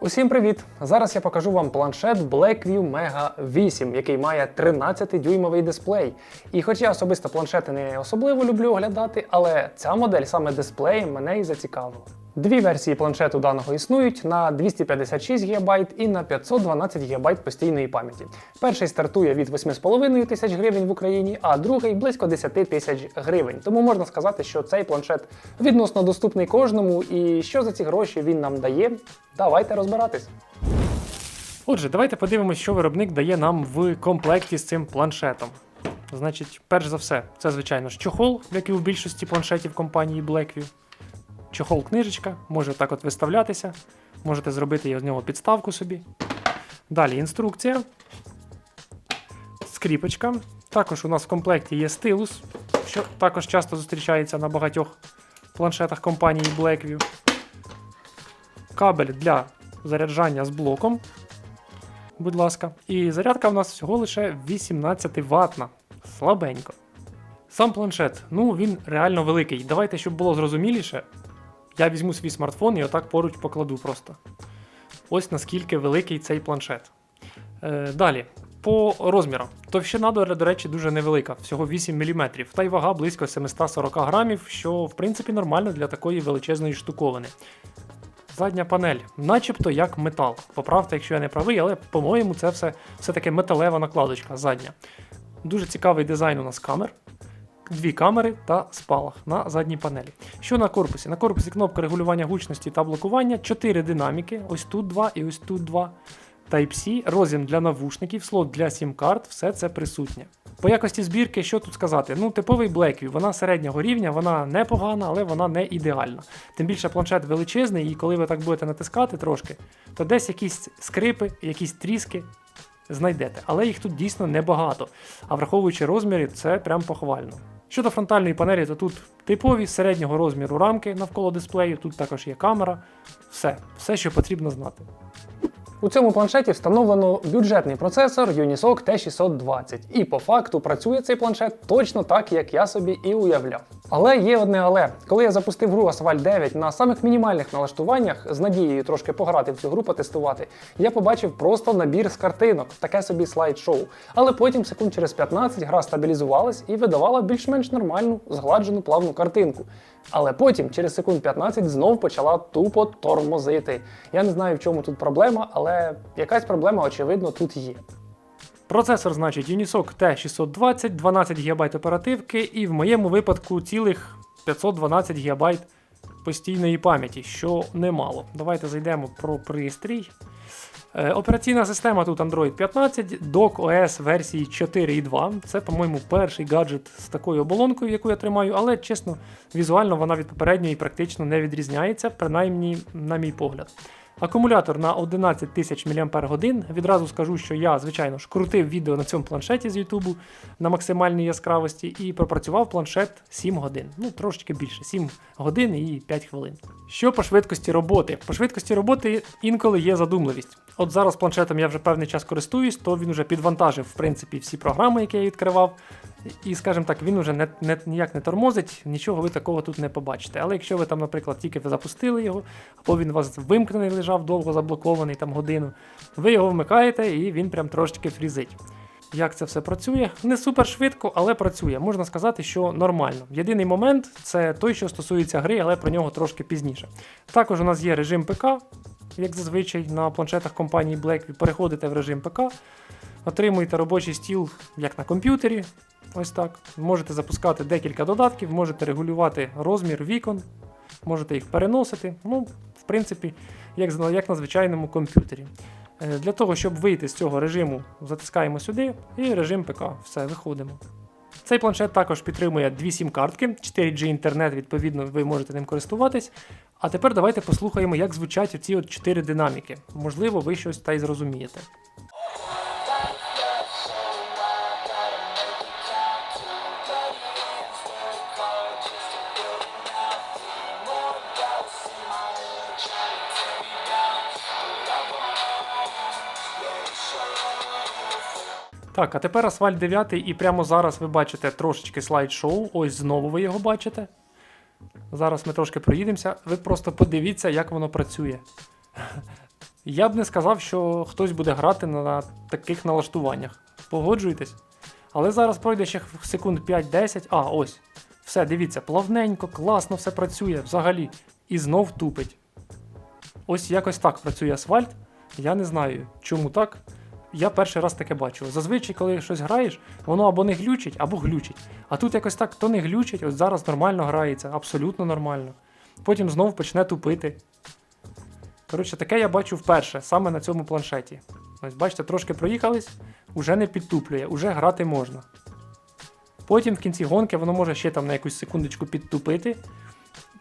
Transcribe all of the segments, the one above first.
Усім привіт! Зараз я покажу вам планшет Blackview Mega 8, який має 13-дюймовий дисплей. І хоч я особисто планшети не особливо люблю оглядати, але ця модель саме дисплеєм мене і зацікавила. Дві версії планшету даного існують на 256 ГБ і на 512 ГБ постійної пам'яті. Перший стартує від 8,5 тисяч гривень в Україні, а другий близько 10 тисяч гривень. Тому можна сказати, що цей планшет відносно доступний кожному, і що за ці гроші він нам дає. Давайте розбиратись. Отже, давайте подивимося, що виробник дає нам в комплекті з цим планшетом. Значить, перш за все, це, звичайно ж, чохол, як і у більшості планшетів компанії Blackview. Чохол книжечка, може так от виставлятися. Можете зробити з нього підставку собі. Далі інструкція. Скріпочка. Також у нас в комплекті є стилус, що також часто зустрічається на багатьох планшетах компанії Blackview. Кабель для заряджання з блоком. Будь ласка. І зарядка в нас всього лише 18 ватна. Слабенько. Сам планшет, ну він реально великий. Давайте, щоб було зрозуміліше, я візьму свій смартфон і отак поруч покладу просто. Ось наскільки великий цей планшет. Е, далі, по розмірам. Товщина, до, речі, дуже невелика, всього 8 мм, та й вага близько 740 грамів, що в принципі нормально для такої величезної штуковини. Задня панель, начебто як метал. Поправте, якщо я не правий, але, по-моєму, це все, все-таки металева накладочка задня. Дуже цікавий дизайн у нас камер. Дві камери та спалах на задній панелі. Що на корпусі? На корпусі кнопка регулювання гучності та блокування, 4 динаміки, ось тут два і ось тут два. Type-C, роз'єм для навушників, слот для сім-карт, все це присутнє. По якості збірки, що тут сказати? Ну, типовий Blackview, вона середнього рівня, вона непогана, але вона не ідеальна. Тим більше планшет величезний, і коли ви так будете натискати трошки, то десь якісь скрипи, якісь тріски знайдете. Але їх тут дійсно небагато. А враховуючи розміри, це прям похвально. Щодо фронтальної панелі, то тут типові середнього розміру рамки навколо дисплею, тут також є камера. Все, все, що потрібно знати. У цьому планшеті встановлено бюджетний процесор Unisoc T620, і по факту працює цей планшет точно так, як я собі і уявляв. Але є одне але. Коли я запустив гру Asphalt 9 на самих мінімальних налаштуваннях, з надією трошки пограти в цю гру, потестувати, я побачив просто набір з картинок, таке собі слайд-шоу. Але потім, секунд через 15, гра стабілізувалась і видавала більш-менш нормальну, згладжену плавну картинку. Але потім, через секунд 15, знов почала тупо тормозити. Я не знаю, в чому тут проблема, але якась проблема, очевидно, тут є. Процесор, значить, Unisoc T620, 12 ГБ оперативки, і в моєму випадку цілих 512 ГБ постійної пам'яті, що немало. Давайте зайдемо про пристрій. Е, Операційна система тут Android 15, Dock OS версії 4.2. Це, по-моєму, перший гаджет з такою оболонкою, яку я тримаю, але чесно, візуально вона від попередньої практично не відрізняється, принаймні, на мій погляд. Акумулятор на 11 тисяч мАч. Відразу скажу, що я, звичайно ж, крутив відео на цьому планшеті з Ютубу на максимальній яскравості і пропрацював планшет 7 годин. Ну, трошечки більше, 7 годин і 5 хвилин. Що по швидкості роботи? По швидкості роботи інколи є задумливість. От зараз планшетом я вже певний час користуюсь, то він вже підвантажив в принципі всі програми, які я відкривав. І, скажімо так, він вже не, не, ніяк не тормозить, нічого ви такого тут не побачите. Але якщо ви там, наприклад, тільки запустили його, або він у вас вимкнений лежав довго заблокований там годину, ви його вмикаєте і він прям трошечки фрізить. Як це все працює? Не супер швидко, але працює. Можна сказати, що нормально. Єдиний момент це той, що стосується гри, але про нього трошки пізніше. Також у нас є режим ПК, як зазвичай на планшетах компанії Blackview. Переходите в режим ПК, отримуєте робочий стіл як на комп'ютері. Ось так. Можете запускати декілька додатків, можете регулювати розмір вікон, можете їх переносити. Ну, в принципі, як, як на звичайному комп'ютері. Е, Для того, щоб вийти з цього режиму, затискаємо сюди і режим ПК. Все, виходимо. Цей планшет також підтримує дві сім-картки, 4G інтернет, відповідно, ви можете ним користуватись. А тепер давайте послухаємо, як звучать ці от чотири динаміки. Можливо, ви щось та й зрозумієте. Так, а тепер асфальт 9, і прямо зараз ви бачите трошечки слайд-шоу. Ось знову ви його бачите. Зараз ми трошки проїдемося. Ви просто подивіться, як воно працює. Я б не сказав, що хтось буде грати на таких налаштуваннях. Погоджуєтесь? Але зараз пройде ще секунд 5-10. А, ось. Все, дивіться, плавненько, класно все працює взагалі. І знов тупить. Ось якось так працює асфальт. Я не знаю, чому так. Я перший раз таке бачу. Зазвичай, коли щось граєш, воно або не глючить, або глючить. А тут якось так то не глючить, ось зараз нормально грається, абсолютно нормально. Потім знов почне тупити. Коротше, таке я бачу вперше, саме на цьому планшеті. Ось бачите, трошки проїхались, уже не підтуплює, уже грати можна. Потім в кінці гонки воно може ще там на якусь секундочку підтупити.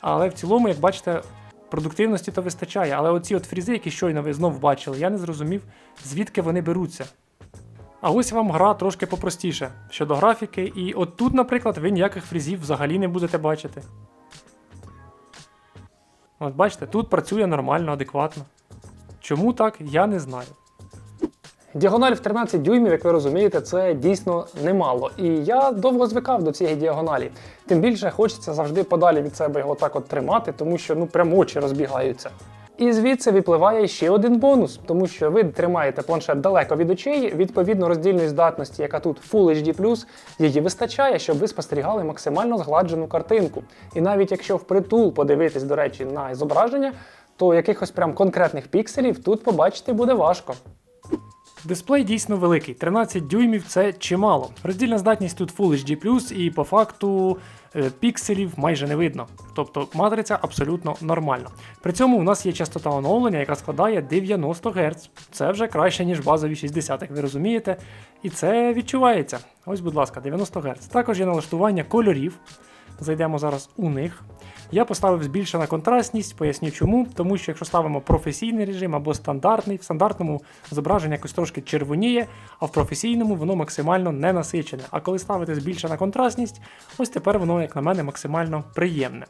Але в цілому, як бачите, продуктивності то вистачає. Але оці от фрізи, які щойно ви знов бачили, я не зрозумів, звідки вони беруться. А ось вам гра трошки попростіше щодо графіки, і от тут, наприклад, ви ніяких фрізів взагалі не будете бачити. От бачите, тут працює нормально, адекватно. Чому так, я не знаю. Діагональ в 13 дюймів, як ви розумієте, це дійсно немало. І я довго звикав до цієї діагоналі. Тим більше хочеться завжди подалі від себе його так от тримати, тому що ну прям очі розбігаються. І звідси випливає ще один бонус, тому що ви тримаєте планшет далеко від очей, відповідно роздільної здатності, яка тут Full HD+, її вистачає, щоб ви спостерігали максимально згладжену картинку. І навіть якщо впритул подивитись, до речі, на зображення, то якихось прям конкретних пікселів тут побачити буде важко. Дисплей дійсно великий, 13 дюймів це чимало. Роздільна здатність тут Full HD+, і по факту е, пікселів майже не видно. Тобто матриця абсолютно нормальна. При цьому у нас є частота оновлення, яка складає 90 Гц. Це вже краще, ніж базові 60, як ви розумієте. І це відчувається. Ось, будь ласка, 90 Гц. Також є налаштування кольорів. Зайдемо зараз у них. Я поставив збільшена контрастність, поясню чому. Тому що якщо ставимо професійний режим або стандартний, в стандартному зображення якось трошки червоніє, а в професійному воно максимально не насичене. А коли ставити збільшена контрастність, ось тепер воно, як на мене, максимально приємне.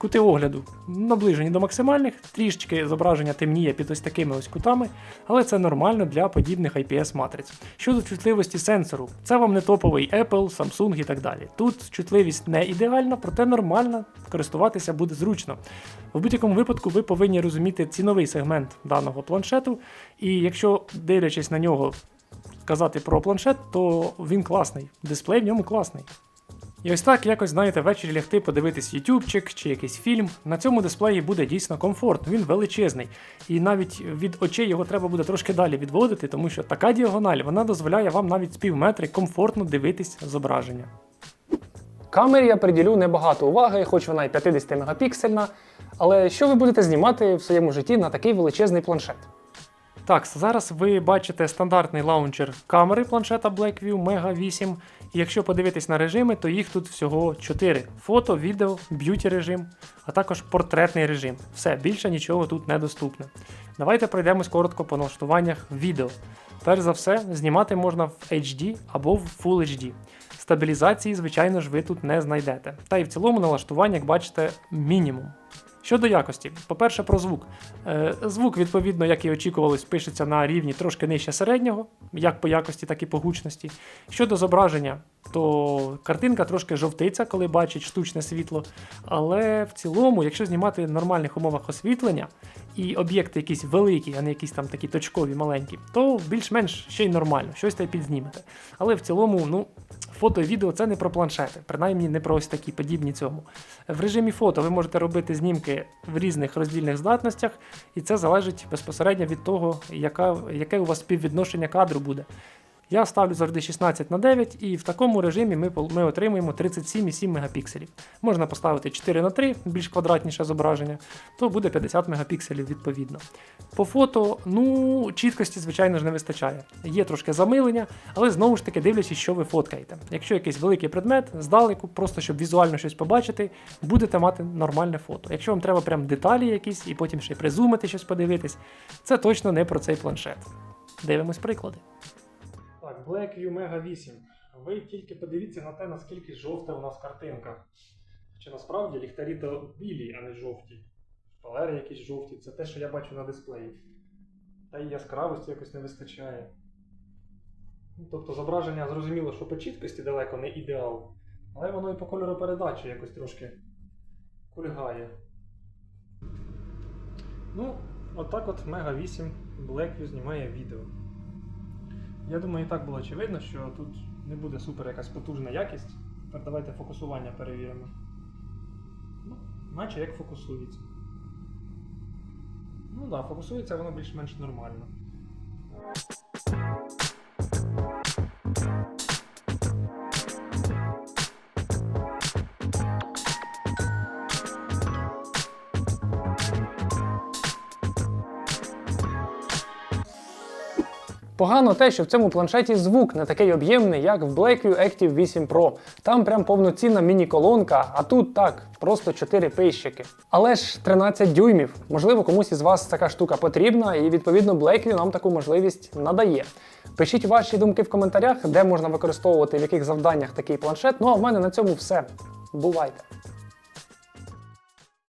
Кути огляду наближені до максимальних, трішечки зображення темніє під ось такими ось кутами, але це нормально для подібних IPS-матриць. Щодо чутливості сенсору, це вам не топовий Apple, Samsung і так далі. Тут чутливість не ідеальна, проте нормальна, користуватися буде зручно. В будь-якому випадку ви повинні розуміти ціновий сегмент даного планшету, і якщо дивлячись на нього казати про планшет, то він класний. Дисплей в ньому класний. І ось так якось, знаєте, ввечері лягти, подивитись ютубчик чи якийсь фільм. На цьому дисплеї буде дійсно комфортно, він величезний. І навіть від очей його треба буде трошки далі відводити, тому що така діагональ вона дозволяє вам навіть з пів метри комфортно дивитись зображення. Камері я приділю небагато уваги, хоч вона і 50 мегапіксельна. Але що ви будете знімати в своєму житті на такий величезний планшет? Так, зараз ви бачите стандартний лаунчер камери планшета Blackview Mega 8. І якщо подивитись на режими, то їх тут всього 4: фото, відео, б'юті режим, а також портретний режим. Все, більше нічого тут недоступне. Давайте пройдемось коротко по налаштуваннях відео. Перш за все, знімати можна в HD або в Full HD. Стабілізації, звичайно ж, ви тут не знайдете. Та і в цілому налаштування, як бачите, мінімум. Щодо якості, по-перше, про звук. Е, звук, відповідно, як і очікувалось, пишеться на рівні трошки нижче середнього, як по якості, так і по гучності. Щодо зображення, то картинка трошки жовтиться, коли бачить штучне світло. Але в цілому, якщо знімати в нормальних умовах освітлення і об'єкти якісь великі, а не якісь там такі точкові маленькі, то більш-менш ще й нормально, щось та й підзнімете. Але в цілому, ну. Фото і відео це не про планшети, принаймні не про ось такі подібні цьому. В режимі фото ви можете робити знімки в різних роздільних здатностях, і це залежить безпосередньо від того, яка, яке у вас співвідношення кадру буде. Я ставлю завжди 16 на 9, і в такому режимі ми, ми отримуємо 37,7 мегапікселів. Можна поставити 4 на 3, більш квадратніше зображення, то буде 50 мегапікселів відповідно. По фото, ну, чіткості, звичайно ж, не вистачає. Є трошки замилення, але знову ж таки дивлячись, що ви фоткаєте. Якщо якийсь великий предмет, здалеку, просто щоб візуально щось побачити, будете мати нормальне фото. Якщо вам треба прям деталі якісь і потім ще й призумити щось подивитись, це точно не про цей планшет. Дивимось приклади. Blackview Mega 8. Ви тільки подивіться на те, наскільки жовта у нас картинка. Чи насправді ліхтарі то білі, а не жовті. Шпалери якісь жовті, це те, що я бачу на дисплеї. Та й яскравості якось не вистачає. Тобто зображення зрозуміло, що по чіткості далеко не ідеал, але воно і по кольору передачі якось трошки кульгає. Ну, Отак от Mega 8 Blackview знімає відео. Я думаю, і так було очевидно, що тут не буде супер якась потужна якість. Тепер давайте фокусування перевіримо. Ну, наче як фокусується. Ну так, да, фокусується воно більш-менш нормально. Погано те, що в цьому планшеті звук не такий об'ємний, як в Blackview Active 8 Pro. Там прям повноцінна міні-колонка, а тут так, просто 4 пищики. Але ж 13 дюймів. Можливо, комусь із вас така штука потрібна, і відповідно Blackview нам таку можливість надає. Пишіть ваші думки в коментарях, де можна використовувати в яких завданнях такий планшет. Ну а в мене на цьому все. Бувайте!